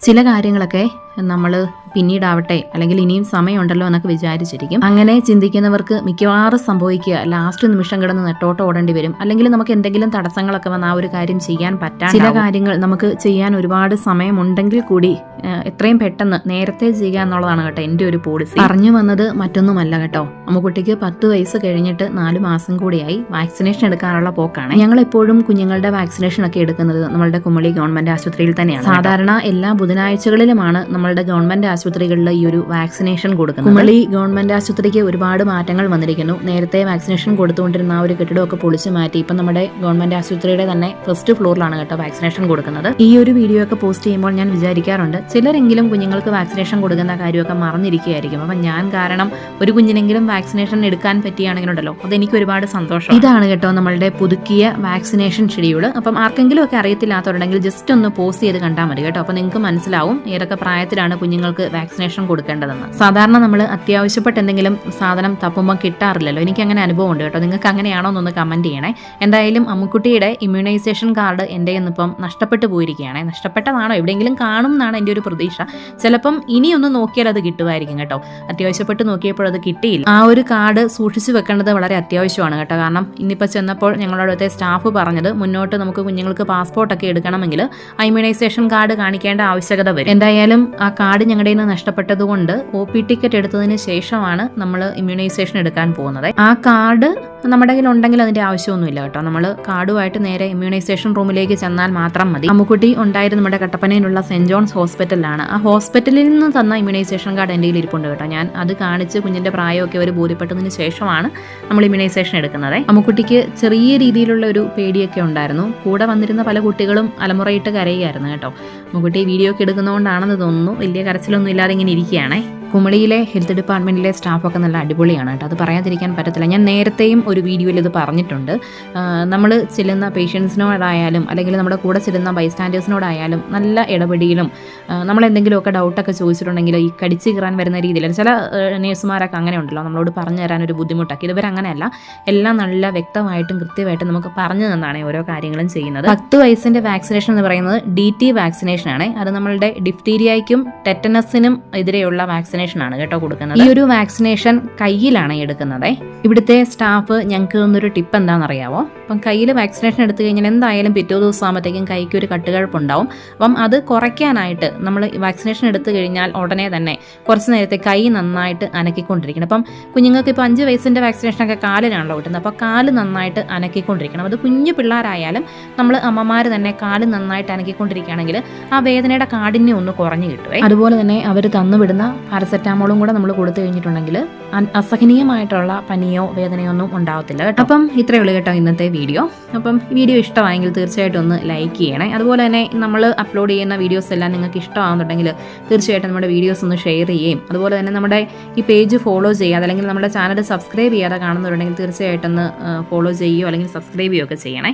ചില കാര്യങ്ങളൊക്കെ നമ്മൾ പിന്നീടാവട്ടെ അല്ലെങ്കിൽ ഇനിയും സമയമുണ്ടല്ലോ എന്നൊക്കെ വിചാരിച്ചിരിക്കും. അങ്ങനെ ചിന്തിക്കുന്നവർക്ക് മിക്കവാറും സംഭവിക്കുക ലാസ്റ്റ് നിമിഷം കിടന്ന് നെട്ടോട്ട് ഓടേണ്ടി വരും. അല്ലെങ്കിൽ നമുക്ക് എന്തെങ്കിലും തടസ്സങ്ങളൊക്കെ വന്ന് ആ ഒരു കാര്യം ചെയ്യാൻ പറ്റാൻ ചില കാര്യങ്ങൾ നമുക്ക് ചെയ്യാൻ ഒരുപാട് സമയമുണ്ടെങ്കിൽ കൂടി എത്രയും പെട്ടെന്ന് നേരത്തെ ചെയ്യുക എന്നുള്ളതാണ് കേട്ടോ എന്റെ ഒരു പോളിസി പറഞ്ഞു വന്നത് മറ്റൊന്നുമല്ല കേട്ടോ. അമ്മുക്കുട്ടിക്ക് പത്ത് വയസ്സ് കഴിഞ്ഞിട്ട് നാല് മാസം കൂടിയായി വാക്സിനേഷൻ എടുക്കാനുള്ള പോക്കാണ്. ഞങ്ങൾ എപ്പോഴും കുഞ്ഞുങ്ങളുടെ വാക്സിനേഷൻ ഒക്കെ എടുക്കുന്നത് നമ്മളുടെ കുമളി ഗവൺമെന്റ് ആശുപത്രിയിൽ തന്നെയാണ് സാധാരണ എല്ലാ ബുധനാഴ്ചകളിലുമാണ് നമ്മളുടെ ഗവൺമെന്റ് ആശുപത്രികളിൽ ഈ ഒരു വാക്സിനേഷൻ കൊടുക്കുന്നത്. കുമളി ഗവൺമെന്റ് ആശുപത്രിക്ക് ഒരുപാട് മാറ്റങ്ങൾ വന്നിരിക്കുന്നു. നേരത്തെ വാക്സിനേഷൻ കൊടുത്തുകൊണ്ടിരുന്ന ആ ഒരു കെട്ടിടമൊക്കെ പൊളിച്ചു മാറ്റി ഇപ്പം നമ്മുടെ ഗവൺമെന്റ് ആശുപത്രിയുടെ തന്നെ ഫസ്റ്റ് ഫ്ലോറിലാണ് കേട്ടോ വാക്സിനേഷൻ കൊടുക്കുന്നത്. ഈ ഒരു വീഡിയോ ഒക്കെ പോസ്റ്റ് ചെയ്യുമ്പോൾ ഞാൻ വിചാരിക്കാറുണ്ട് ചിലരെങ്കിലും കുഞ്ഞുങ്ങൾക്ക് വാക്സിനേഷൻ കൊടുക്കുന്ന കാര്യമൊക്കെ മറന്നിരിക്കുകയായിരിക്കും. അപ്പം ഞാൻ കാരണം ഒരു കുഞ്ഞിനെങ്കിലും വാക്സിനേഷൻ എടുക്കാൻ പറ്റിയാണെങ്കിലുണ്ടല്ലോ അതെനിക്ക് ഒരുപാട് സന്തോഷം ഇതാണ് കേട്ടോ നമ്മളുടെ പുതുക്കിയ വാക്സിനേഷൻ ഷെഡ്യൂൾ അപ്പം ആർക്കെങ്കിലും ഒക്കെ അറിയത്തില്ലാത്തവരുണ്ടെങ്കിൽ ജസ്റ്റ് ഒന്ന് പോസ്റ്റ് ചെയ്ത് കണ്ടാൽ മതി കേട്ടോ. അപ്പോൾ നിങ്ങൾക്ക് മനസ്സിലാവും. ഏതൊക്കെ പ്രായത്തിലാണ് കുഞ്ഞുങ്ങൾക്ക് വാക്സിനേഷൻ കൊടുക്കേണ്ടതെന്ന്. സാധാരണ നമ്മൾ അത്യാവശ്യപ്പെട്ട് എന്തെങ്കിലും സാധനം തപ്പുമ്പോൾ കിട്ടാറില്ലല്ലോ. എനിക്ക് അങ്ങനെ അനുഭവം ഉണ്ട് കേട്ടോ. നിങ്ങൾക്ക് അങ്ങനെയാണോ എന്നൊന്ന് കമന്റ് ചെയ്യണേ. എന്തായാലും അമ്മുക്കുട്ടിയുടെ ഇമ്മ്യൂണൈസേഷൻ കാർഡ് എന്റെ ഇന്നിപ്പം നഷ്ടപ്പെട്ടു പോയിരിക്കുകയാണ്. നഷ്ടപ്പെട്ടതാണോ? എവിടെയെങ്കിലും കാണും എന്നാണ് എന്റെ ഒരു പ്രതീക്ഷ. ചിലപ്പം ഇനിയൊന്ന് നോക്കിയാൽ അത് കിട്ടുമായിരിക്കും കേട്ടോ. അത്യാവശ്യപ്പെട്ട് നോക്കിയപ്പോൾ അത് കിട്ടിയില്ല. ആ ഒരു കാർഡ് സൂക്ഷിച്ചു വെക്കേണ്ടത് വളരെ അത്യാവശ്യമാണ് കേട്ടോ. കാരണം ഇന്നിപ്പോൾ ചെന്നപ്പോൾ ഞങ്ങളുടെ അടുത്തെ സ്റ്റാഫ് പറഞ്ഞത് മുന്നോട്ട് നമുക്ക് കുഞ്ഞുങ്ങൾക്ക് പാസ്പോർട്ടൊക്കെ എടുക്കണമെങ്കിൽ ഇമ്മ്യൂണൈസേഷൻ കാർഡ് കാണിക്കേണ്ട ആവശ്യകത വരും. എന്തായാലും ആ കാർഡ് ഞങ്ങളുടെ നിന്ന് നഷ്ടപ്പെട്ടതുകൊണ്ട് ഒ പി ടിക്കറ്റ് എടുത്തതിന് ശേഷമാണ് നമ്മൾ ഇമ്മ്യൂണൈസേഷൻ എടുക്കാൻ പോകുന്നത്. ആ കാർഡ് നമ്മുടെ കയ്യിൽ ഉണ്ടെങ്കിൽ അതിന്റെ ആവശ്യമൊന്നുമില്ല കേട്ടോ. നമ്മൾ കാർഡുമായിട്ട് നേരെ ഇമ്മ്യൂണൈസേഷൻ റൂമിലേക്ക് ചെന്നാൽ മാത്രം മതി. അമ്മുക്കുട്ടി ഉണ്ടായിരുന്ന നമ്മുടെ കട്ടപ്പനയിലുള്ള സെന്റ് ജോൺസ് ഹോസ്പിറ്റലിലാണ്. ആ ഹോസ്പിറ്റലിൽ നിന്ന് തന്ന ഇമ്മ്യൂണൈസേഷൻ കാർഡ് എന്റെ കയ്യിൽ ഇരിപ്പുണ്ട് കേട്ടോ. ഞാൻ അത് കാണിച്ച് കുഞ്ഞിന്റെ പ്രായമൊക്കെ അവർ ബോധ്യപ്പെട്ടതിന് ശേഷമാണ് നമ്മൾ ഇമ്മ്യൂണൈസേഷൻ എടുക്കുന്നത്. അമ്മുക്കുട്ടിക്ക് ചെറിയ രീതിയിലുള്ള ഒരു പേടിയൊക്കെ ഉണ്ടായിരുന്നു. കൂടെ വന്നിരുന്ന പല കുട്ടികളും അലമുറയിട്ട് കരയുകയായിരുന്നു കേട്ടോ. അമ്മുക്കുട്ടി വീഡിയോ ഒക്കെ എടുക്കുന്നതുകൊണ്ടാണെന്ന് തോന്നുന്നു. വലിയ കരച്ചിലൊന്നും ഇല്ലാതെ ഇങ്ങനെ ഇരിക്കുകയാണേ. കുമളിയിലെ ഹെൽത്ത് ഡിപ്പാർട്ട്മെന്റിലെ സ്റ്റാഫൊക്കെ നല്ല അടിപൊളിയാണ് കേട്ടോ. അത് പറയാതിരിക്കാൻ പറ്റത്തില്ല. ഞാൻ നേരത്തെയും ഒരു വീഡിയോയിൽ ഇത് പറഞ്ഞിട്ടുണ്ട്. നമ്മൾ ചെല്ലുന്ന പേഷ്യൻസിനോടായാലും അല്ലെങ്കിൽ നമ്മുടെ കൂടെ ചെല്ലുന്ന ബൈസ്റ്റാൻഡേഴ്സിനോടായാലും നല്ല ഇടപെടിയിലും നമ്മളെന്തെങ്കിലുമൊക്കെ ഡൗട്ടൊക്കെ ചോദിച്ചിട്ടുണ്ടെങ്കിൽ ഈ കടിച്ച് കയറാൻ വരുന്ന രീതിയിൽ ചില നേഴ്സുമാരൊക്കെ അങ്ങനെ ഉണ്ടല്ലോ. നമ്മളോട് പറഞ്ഞു തരാൻ ഒരു ബുദ്ധിമുട്ടൊക്കെ. ഇതുവരെ അങ്ങനെയല്ല. എല്ലാം നല്ല വ്യക്തമായിട്ടും കൃത്യമായിട്ടും നമുക്ക് പറഞ്ഞു തന്നാണ് ഓരോ കാര്യങ്ങളും ചെയ്യുന്നത്. പത്ത് വയസ്സിന്റെ വാക്സിനേഷൻ എന്ന് പറയുന്നത് ഡി ടി വാക്സിനേഷനാണ്. അത് നമ്മളുടെ ഡിഫ്തീരിയയ്ക്കും ടെറ്റനസിനും എതിരെയുള്ള വാക്സിനേഷൻ ആണ് കേട്ടോ കൊടുക്കുന്നത്. ഈ ഒരു വാക്സിനേഷൻ കയ്യിലാണ് എടുക്കുന്നത്. ഇവിടുത്തെ സ്റ്റാഫ് ഞങ്ങൾക്ക് തന്നൊരു ടിപ്പ് എന്താണെന്ന് എന്താണെന്നറിയാവോ? അപ്പം കയ്യിൽ വാക്സിനേഷൻ എടുത്തു കഴിഞ്ഞാൽ എന്തായാലും പിറ്റേ ദിവസം ആകുമ്പോഴത്തേക്കും കൈക്ക് ഒരു കട്ടുകഴപ്പുണ്ടാവും. അപ്പം അത് കുറയ്ക്കാനായിട്ട് നമ്മൾ വാക്സിനേഷൻ എടുത്തു കഴിഞ്ഞാൽ ഉടനെ തന്നെ കുറച്ച് നേരത്തെ കൈ നന്നായിട്ട് അനക്കിക്കൊണ്ടിരിക്കണം. അപ്പം കുഞ്ഞുങ്ങൾക്ക് ഇപ്പോൾ അഞ്ച് വയസ്സിന്റെ വാക്സിനേഷനൊക്കെ കാലിനാണല്ലോ കിട്ടുന്നത്. അപ്പോൾ കാൽ നന്നായിട്ട് അനക്കിക്കൊണ്ടിരിക്കണം. അത് കുഞ്ഞു പിള്ളേരായാലും നമ്മൾ അമ്മമാർ തന്നെ കാൽ നന്നായിട്ട് അനക്കിക്കൊണ്ടിരിക്കുകയാണെങ്കിൽ ആ വേദനയുടെ കാഠിന്യം ഒന്ന് കുറഞ്ഞു കിട്ടും അതുപോലെ തന്നെ അവർ തന്നുവിടുന്ന പാരസെറ്റാമോളും കൂടെ നമ്മൾ കൊടുത്തു കഴിഞ്ഞിട്ടുണ്ടെങ്കിൽ അസഹനീയമായിട്ടുള്ള പനിയോ വേദനയോ ഒന്നും ഉണ്ടാവത്തില്ല കേട്ടോ. അപ്പം ഇത്രയേ ഉള്ളൂ കേട്ടോ ഇന്നത്തെ വീഡിയോ. അപ്പം വീഡിയോ ഇഷ്ടമായെങ്കിൽ തീർച്ചയായിട്ടും ഒന്ന് ലൈക്ക് ചെയ്യണേ. അതുപോലെ തന്നെ നമ്മൾ അപ്ലോഡ് ചെയ്യുന്ന വീഡിയോസ് എല്ലാം നിങ്ങൾക്ക് ഇഷ്ടമാകുന്നുണ്ടെങ്കിൽ തീർച്ചയായിട്ടും നമ്മുടെ വീഡിയോസ് ഒന്ന് ഷെയർ ചെയ്യുകയും അതുപോലെ തന്നെ നമ്മുടെ ഈ പേജ് ഫോളോ ചെയ്യാതെ അല്ലെങ്കിൽ നമ്മുടെ ചാനൽ സബ്സ്ക്രൈബ് ചെയ്യാതെ കാണുന്നുണ്ടെങ്കിൽ തീർച്ചയായിട്ടും ഒന്ന് ഫോളോ ചെയ്യുകയോ അല്ലെങ്കിൽ സബ്സ്ക്രൈബ് ചെയ്യുകയോ ഒക്കെ ചെയ്യണേ.